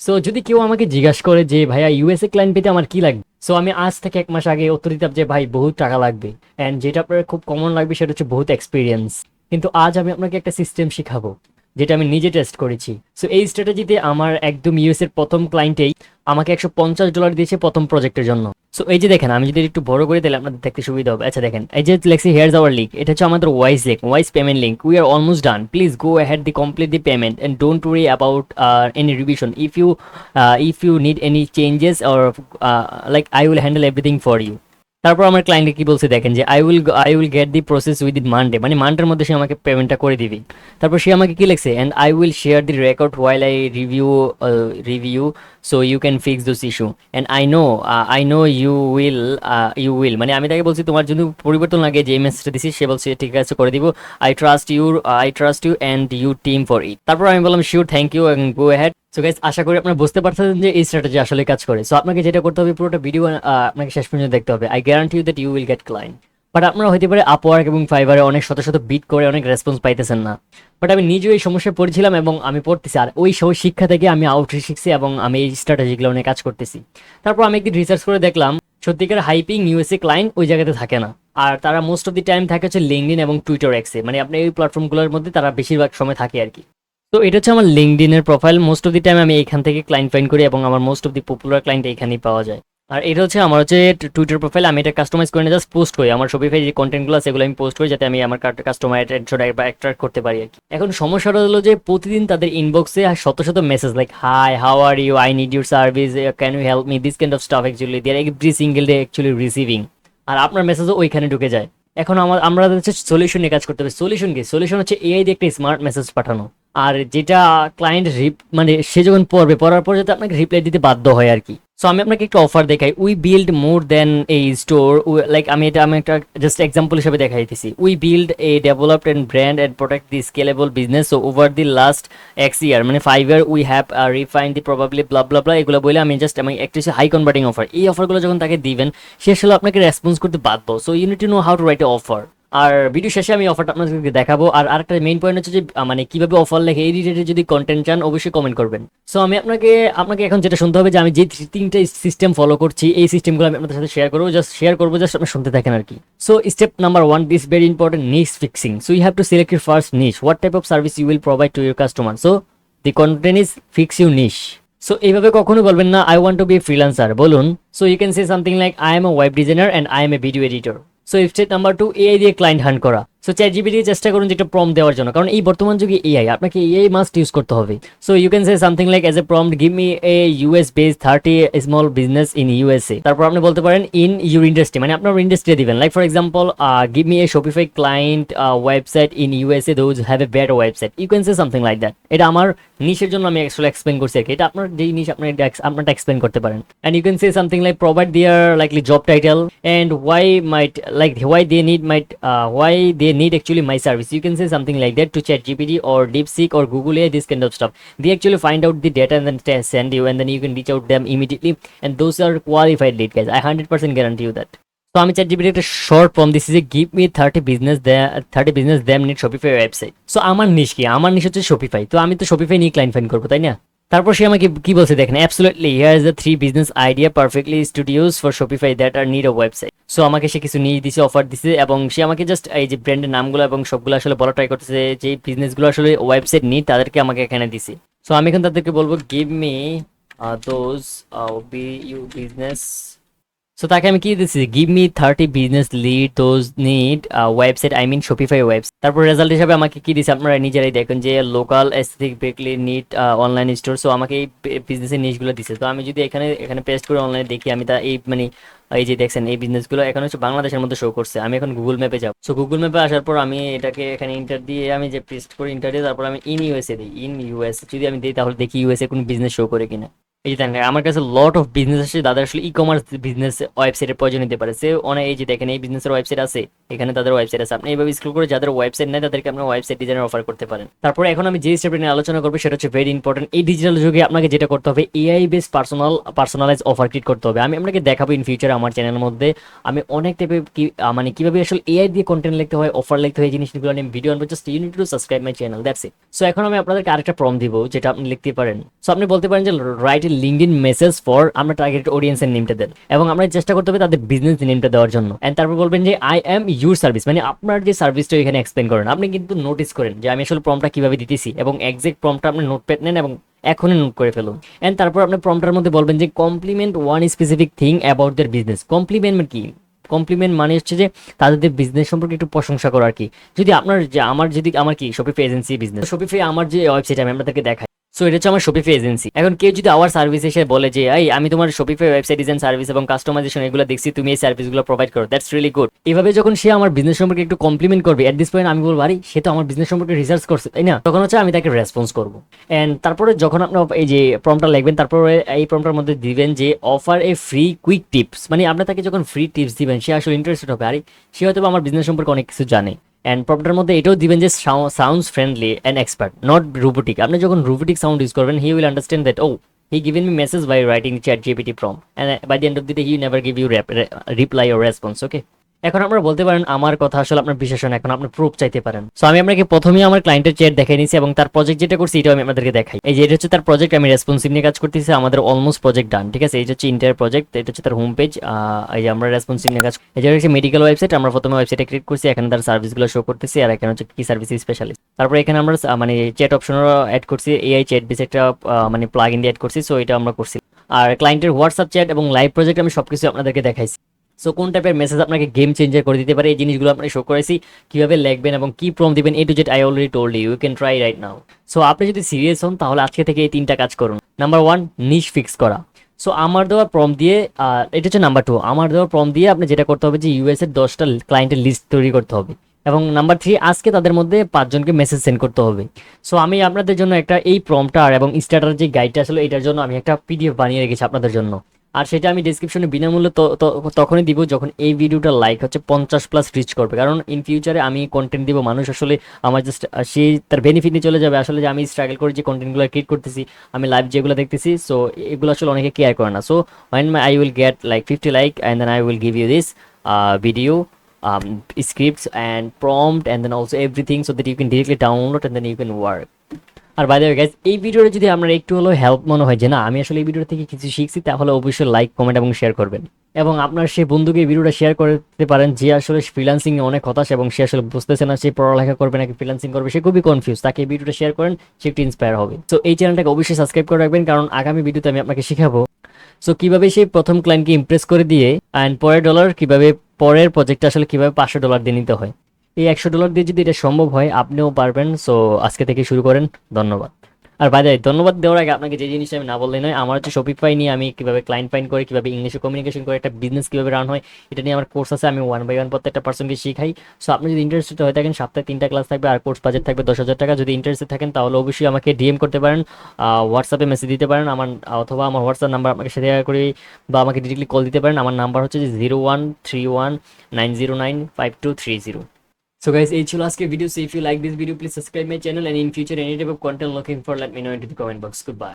So যদি কেউ আমাকে জিজ্ঞাসা করে যে, ভাইয়া ইউএসএ ক্লায়েন্ট পেতে আমার কি লাগবে? সো আমি আজ থেকে এক মাস আগে উত্তর দিতাম যে, ভাই, বহুত টাকা লাগবে। অ্যান্ড যেটা আপনার খুব কমন লাগবে, সেটা হচ্ছে বহুত এক্সপিরিয়েন্স কিন্তু আজ আমি আপনাকে একটা সিস্টেম শিখাবো, যেটা আমি নিজে টেস্ট করেছি। সো এই স্ট্র্যাটেজিতে আমার একদম ইউএস এর প্রথম ক্লায়েন্টেই আমাকে একশো পঞ্চাশ ডলার দিয়েছে প্রথম প্রজেক্টের জন্য। সো এই যে দেখেন, আমি যদি একটু বড় করে দিলে আপনাদের দেখতে সুবিধা হবে। আচ্ছা দেখেন, এই যে লেখছি হেয়ার্স আওয়ার লিঙ্ক এটা হচ্ছে আমাদের Wise link Wise payment link we are almost done please go ahead the complete the payment and don't worry about any revision if you if you need any changes or like I will handle everything for you তারপর আমার ক্লায়েন্টকে কি বলছে দেখেন যে I will I will get the process within Monday মানে মানডের মধ্যে সে আমাকে পেমেন্টটা করে দিবি। তারপর সে আমাকে কি লিখছে? And I will share the record while I review review so you can fix this issue and I know I know you will you will মানে আমি তাকে বলছি, তোমার যদি পরিবর্তন লাগে যে মেসেজটা দিছি সে বলছে, ঠিক আছে, করে দিব। I trust you I trust you and you team for it তারপর আমি বললাম sure thank you and go ahead so guys আশা করি আপনারা বুঝতে পারছেন যে এই স্ট্র্যাটেজি আসলে কাজ করে। সো আপনাকে যেটা করতে হবে, পুরোটা ভিডিও আপনাকে শেষ পর্যন্ত দেখতে হবে। I guarantee you that you will get client but আপনারা হতে পারে আপওয়ার্ক এবং ফাইবারে অনেক শত শত বিট করে অনেক রেসপন্স পাইতেছেন না। বাট আমি নিজেও এই সমস্যায় পড়েছিলাম এবং আমি পড়তেছি। আর ওই সব শিক্ষা থেকে আমি আউটরি শিখছি এবং আমি এই স্ট্র্যাটেজিগুলো অনেক কাজ করতেছি। তারপর আমি একদিন রিসার্চ করে দেখলাম, সত্যিকার হাইপিং ইউএসএ ক্লায়েন্ট ওই জায়গাতে থাকে না। আর তারা মোস্ট অফ দি টাইম থাকে হচ্ছে লিঙ্কডিন এবং টুইটার এক্সে মানে আপনি এই প্ল্যাটফর্মগুলোর মধ্যে তারা বেশিরভাগ সময় থাকে আর কি। তো এটা হচ্ছে আমার লিঙ্কডিনের profile most of the time আমি এখান থেকে ক্লায়েন্ট ফাইন করি এবং আমার most of the popular client এখানেই পাওয়া যায়। আর এটা হচ্ছে আমার হচ্ছে টুইটার প্রোফাইল আমি এটা কাস্টমাইজ করে জাস্ট পোস্ট করি। আমার শপিফাই যে কন্টেন্টগুলো সেগুলো আমি পোস্ট করি যাতে আমি আমার কাস্টমার বা অ্যাট্রাক্ট করতে পারি আর কি। এখন সমস্যাটা হলো যে প্রতিদিন তাদের ইনবক্সে শত শত message like hi how are you I need your service can you help me this kind of stuff actually there every single day actually receiving আর আপনার মেসেজও ওইখানে ঢুকে যায়। এখন আমার আমরা হচ্ছে সলিউশন কাজ করতে হবে। সলিউশন কি? সলিউশন হচ্ছে এআই দিয়ে একটা স্মার্ট মেসেজ পাঠানো। আর যেটা ক্লায়েন্ট রিপ মানে সে যখন পড়বে, পড়ার পর যাতে আপনাকে রিপ্লাই দিতে বাধ্য হয় আর কি। সো আমি আপনাকে একটা অফার দেখাই। উই বিল্ড মোর দেন এই স্টোর লাইক আমি এটা, আমি একটা জাস্ট এক্সাম্পল হিসেবে দেখাইতেছি we build a developed and brand and protect the scalable business so over the last X year মানে five year we have refine the probably blah blah blah এগুলো বলে আমি জাস্ট আমি একটা হাই কনভার্টিং অফার এই অফারগুলো যখন তাকে দিবেন, সে আসলে আপনাকে রেসপন্স করতে বাধ্য। So you need know how to write a offer R video শেষে আমি অফারটা আপনাদেরকে দেখাবো। আর আরেকটা মেইন পয়েন্ট হচ্ছে যে মানে কীভাবে অফার লেখে এই রিলেটেড যদি কন্টেন্ট চান, অবশ্যই কমেন্ট করবেন। সো আমি আপনাকে আপনাকে এখন যেটা শুনতে হবে যে, আমি যে তিনটা সিস্টেম ফলো করছি, এই সিস্টেমগুলো আমি আপনাদের সাথে শেয়ার করব। জাস্ট শেয়ার করব জাস্ট আপনি শুনতে থাকেন আর কি। So step number one this very important niche fixing so you have to select your first niche what type of service you will provide to your customer so the content is fix you niche so এইভাবে কখনো বলবেন না I want to be freelancer বলুন so you can say something like I am a web designer and I am a video editor so step number two AI দিয়ে client hunt করা। So chat GPT চেষ্টা করুন যেটা প্রম দেওয়ার জন্য। কারণ এই বর্তমান যুগে এআই আপনাকে এআই মাস্ট ইউজ করতে হবে। So you can say something like as a prompt give me a US base thirty small business in USA তারপর আপনি বলতে পারেন ইন ইউর ইন্ডাস্ট্রি মানে আপনার ইন্ডাস্ট্রি দিবেন। Like for example give me a Shopify client website in USA those have a better website you can say something like that এটা আমার নিশের জন্য আমি অ্যাকচুয়ালি এক্সপ্লেন করছি আর কি। এটা আপনার যেই নিশ আপনার আপনারটা এক্সপ্লেন করতে পারেন। And you can say something like provide their likely job title and why might like why they need might why they need actually my service you can say something like that to chat gpt or DeepSeek or Google AI, this kind of stuff. They actually find out the data and then send you, and then you can reach out them immediately. And those are qualified lead guys. I 100% guarantee you that. So আমি ChatGPT একটা short form দিছি যে give me thirty business thirty business them need Shopify website so আমার niche কি আমার নিশ হচ্ছে Shopify তো আমি তো শপিফাই নিয়ে ক্লাইন্ট ফাইন করব তাই না তারপর সে আমাকে কি বলছে দেখেন absolutely here is the three business idea perfectly studios for Shopify that are need website so আমাকে সে কিছু নিয়ে দিছে অফার দিছে এবং সে আমাকে জাস্ট এই যে ব্র্যান্ডের নামগুলো এবং সবগুলো আসলে বলা ট্রাই করতেছে, যে বিজনেসগুলো আসলে ওয়েবসাইট নিয়ে তাদেরকে আমাকে এখানে দিছে। সো আমি এখন তাদেরকে বলব give me those B U business so তাকে আমি কি দিচ্ছি give me thirty business lead those need website I mean Shopify website তারপর রেজাল্ট হিসাবে আমাকে কি দিচ্ছে আপনারা নিজেরাই দেখেন যে local aesthetic bakery need online store so আমাকে এই বিজনেসের নিশগুলো দিচ্ছে তো আমি যদি এখানে এখানে পেস্ট করে অনলাইনে দেখি, আমি তা এই মানে এই যে দেখছেন, এই বিজনেসগুলো এখন হচ্ছে বাংলাদেশের মধ্যে শো করছে। আমি এখন গুগল ম্যাপে যাব। সো গুগল ম্যাপে আসার পর আমি এটাকে এখানে ইন্টার দিয়ে আমি যে পেস্ট করি ইন্টার দিয়ে তারপর আমি ইন ইউএসএ দিই। ইন ইউএসএ যদি আমি দিই, তাহলে দেখি ইউএসএ কোনো বিজনেস শো করে কিনা। এই যে দেখেন, আমার কাছে লট অফ বিজনেস আছে তাদের আসলে ই কমার্স বিজনেস ওয়েবসাইটের প্রয়োজন নিতে পারে। সে অনেক এই যে দেখেন, এই বিজনেসের ওয়েবসাইট আছে, এখানে তাদের ওয়েবসাইট আছে। আপনি এইভাবে স্ক্রল করে যাদের ওয়েবসাইট নেই, তাদেরকে আপনি ওয়েবসাইট ডিজাইনের অফার করতে পারেন। তারপরে এখন আমি যে স্টেপটা নিয়ে আলোচনা করব, সেটা হচ্ছে ভেরি ইম্পর্টেন্ট এই ডিজিটাল যুগে আপনাকে যেটা করতে হবে AI base personal personalise offer create করতে হবে। আমি আপনাকে দেখাবো ইন ফিউচার আমার চ্যানেলের মধ্যে, আমি অনেক টাইপের কি মানে কীভাবে আসলে এআই দিয়ে কন্টেন্ট লিখতে হয় অফার লিখতে হয়, এই জিনিসগুলো নিয়ে ভিডিও আনব just you need to subscribe my channel that's it so এখন আমি আপনাদেরকে আরেকটা প্রম দিব, যেটা আপনি লিখতে পারেন। সো আপনি বলতে পারেন যে right LinkedIn message for আমরা টার্গেট অডিয়েন্সের নেমটা দেন। এবং আমরা চেষ্টা করতে হবে তাদের বিজনেস নেমটা দেওয়ার জন্য। এন্ড তারপর বলবেন যে আই এম ইউর সার্ভিস মানে আপনার যে সার্ভিসটা এখানে এক্সপ্লেন করেন, আপনি কিন্তু নোটিস করেন যে, আমি আসলে প্রমটা কীভাবে দিতেছি? এবং এক্সাক্ট প্রমটা আপনি নোটপ্যাড নেন এবং এখনই নোট করে ফেলুন। এন্ড তারপর আপনি প্রমটার মধ্যে বলবেন যে compliment one specific thing about their business compliment কি? কমপ্লিমেন্ট মানে হচ্ছে যে, তাদের বিজনেস সম্পর্কে একটু প্রশংসা করা আর কি। যদি আপনার যে, আমার যদি, আমার কি? শপিফাই এজেন্সি বিজনেস শপিফাই আমার যে ওয়েবসাইট আমি আপনাদেরকে দেখাই। সো এটা হচ্ছে আমার শপিফাই এজেন্সি এখন কেউ যদি আমার সার্ভিস এসে বলে যে, এই, আমি তোমার শপিফাই ওয়েবসাইট ডিজাইন সার্ভিস এবং কাস্টমাইজেশন এগুলো দেখছি, তুমি এই সার্ভিসগুলো প্রোভাইড করো দ্যাটস রিয়েলি গুড এভাবে যখন সে আমার বিজনেস সম্পর্কে একটু কমপ্লিমেন্ট করবে এট দিস পয়েন্ট আমি বলব, আরে, সে তো আমার বিজনেস সম্পর্কে রিসার্চ করছে, তাই না? তখন হচ্ছে আমি তাকে রেসপন্স করব। এন্ড তারপরে যখন আপনার এই যে প্রমটা লিখবেন, তারপরে এই প্রমটার মধ্যে দিবেন যে offer a free quick tips মানে আপনি তাকে যখন ফ্রি টিপস দিবেন, সে আসলে ইন্টারেস্টেড হবে। আরে, সে হয়তো আমার বিজনেস সম্পর্কে অনেক কিছু জানে। অ্যান্ড প্রপটার মধ্যে এটাও দিবেন যে sounds friendly and expert not robotic আপনি যখন রোবোটিক সাউন্ড ইউজ করবেন he will understand that oh he given me message by writing ChatGPT prompt and by the end of the day he never give you reply or response okay এখন আপনারা বলতে পারেন আমার কথা আসলে আপনার না এখন আপনি প্রুফ চাইতে পারেন। সো আমি আপনাকে প্রথমেই আমার ক্লায়েন্টের চেয়ার দেখাই নিয়েছি এবং তার প্রজেক্ট যেটা করছি, এটাও আমি আপনাদেরকে দেখাই। এই যে, এটা হচ্ছে তার প্রজেক্ট আমি রেসপন্সিভ নিয়ে কাজ করতেছি, আমাদের অলমোস্ট প্রজেক্ট ডান ঠিক আছে? এটা হচ্ছে ইন্টার প্রজেক্ট এটা হচ্ছে তার হোম পেজ এই যে আমরা রেসপন্সিভ নিয়ে কাজ এটা হচ্ছে মেডিকেল ওয়েবসাইট আমরা প্রথমে ওয়েবসাইটে ক্রিয়েট করছি, এখানে তার সার্ভিসগুলো শো করতেছি, আর এখানে হচ্ছে কি সার্ভিস স্পেশালিস্ট তারপরে এখানে আমরা মানে চ্যাট অপশনও অ্যাড করছি এআই চ্যাট বেস একটা মানে প্লাগ ইন দিয়ে অ্যাড করছি সো এটা আমরা করছি। আর ক্লায়েন্টের হোয়াটসঅ্যাপ চ্যাট এবং লাইভ প্রজেক্ট আমি সবকিছু আপনাদেরকে দেখাইছি। সো কোন টাইপের মেসেজ আপনাকে গেম চেঞ্জার করে দিতে পারে? এই জিনিসগুলো আপনাকে শো করেছি কীভাবে লিখবেন এবং কি প্রম দিবেন A to Z I already told you can try right now so আপনি যদি সিরিয়াস হন, তাহলে আজকে থেকে এই তিনটা কাজ করুন। নাম্বার ওয়ান নিশ ফিক্স করা। সো আমার দেওয়া প্রম দিয়ে এটা হচ্ছে নাম্বার টু আমার দেওয়া প্রম দিয়ে আপনি যেটা করতে হবে যে ইউএস এর দশটা ক্লায়েন্টের লিস্ট তৈরি করতে হবে। এবং নাম্বার থ্রি আজকে তাদের মধ্যে পাঁচজনকে মেসেজ সেন্ড করতে হবে। সো আমি আপনাদের জন্য একটা এই প্রমটার এবং স্টার্টার যে গাইডটা আসলে, এটার জন্য আমি একটা পিডিএফ বানিয়ে রেখেছি আপনাদের জন্য। আর সেটা আমি ডিসক্রিপশনে বিনামূল্যে তখনই দিব যখন এই ভিডিওটা লাইক হচ্ছে পঞ্চাশ প্লাস রিচ করবে। কারণ ইন ফিউচারে আমি কন্টেন্ট দিব, মানুষ আসলে আমার জাস্ট সে তার বেনিফিট নিয়ে চলে যাবে। আসলে যে আমি স্ট্রাগল করে যে কন্টেন্টগুলো ক্রিয়েট করতেছি, আমি লাইভ যেগুলো দেখতেছি সো এগুলো আসলে অনেকে কেয়ার করে না। So when my I will get like fifty like and then I will give you this video scripts and prompt and then also everything so that you can directly download and then you can work. আর by the guys এই ভিডিওটা যদি আপনার একটু হলেও help মনে হয় যে, না, আমি আসলে এই ভিডিও থেকে কিছু শিখছি, তাহলে অবশ্যই লাইক কমেন্ট এবং শেয়ার করবেন। এবং আপনার সেই বন্ধুকে ভিডিওটা শেয়ার করতে পারেন, যে আসলে ফ্রিলান্সিং এ অনেক হতাশ এবং সে আসলে বুঝতেছে না, সে পড়ালেখা করবে নাকি ফ্রিলান্সিং করবে, সে খুবই কনফিউজ তাকে ভিডিওটা শেয়ার করেন, সে একটু ইন্সপায়ার হবে। তো এই চ্যানেলটাকে অবশ্যই সাবস্ক্রাইব করে রাখবেন, কারণ আগামী ভিডিওতে আমি আপনাকে শেখাবো। সো কীভাবে সেই প্রথম ক্লায়েন্টকে ইমপ্রেস করে দিয়ে অ্যান্ড পরের ডলার কীভাবে, পরের প্রজেক্টটা আসলে কীভাবে পাঁচশো ডলার দিয়ে নিতে হয়। এই একশো ডলার দিয়ে যদি এটা সম্ভব হয়, আপনিও পারবেন। সো আজকে থেকে শুরু করেন। ধন্যবাদ। আর বাইরে ধন্যবাদ দেওয়ার আগে আপনাকে যে জিনিসটা আমি না বললে নয়, আমার হচ্ছে শপিফাই নিয়ে আমি কীভাবে ক্লায়েন্ট ফাইন করে, কীভাবে ইংলিশে কমিউনিকেশন করে, একটা বিজনেস কীভাবে রান হয়, এটা নিয়ে আমার কোর্স আছে, আমি ওয়ান বাই ওয়ান প্রত্যেকটা পার্সনকে শিখাই। সো আপনি যদি ইন্টারেস্টেড হয়ে থাকেন, সপ্তাহে তিনটা ক্লাস থাকবে, আর কোর্স বাজেট থাকবে দশ হাজার টাকা। যদি ইন্টারেস্টেড থাকেন, তাহলে অবশ্যই আমাকে ডিএম করতে পারেন হোয়াটসঅ্যাপে মেসেজ দিতে পারেন। আমার, অথবা আমার হোয়াটসঅ্যাপ নাম্বার আপনাকে শেয়ার করে বা আমাকে ডিরেক্টলি কল দিতে পারেন। আমার নাম্বার হচ্ছে যে zero one three one nine zero nine five two three zero So guys, এই ছিল আজকের video so if you like this video please subscribe my channel and in future any type of content looking for let me know into the comment box goodbye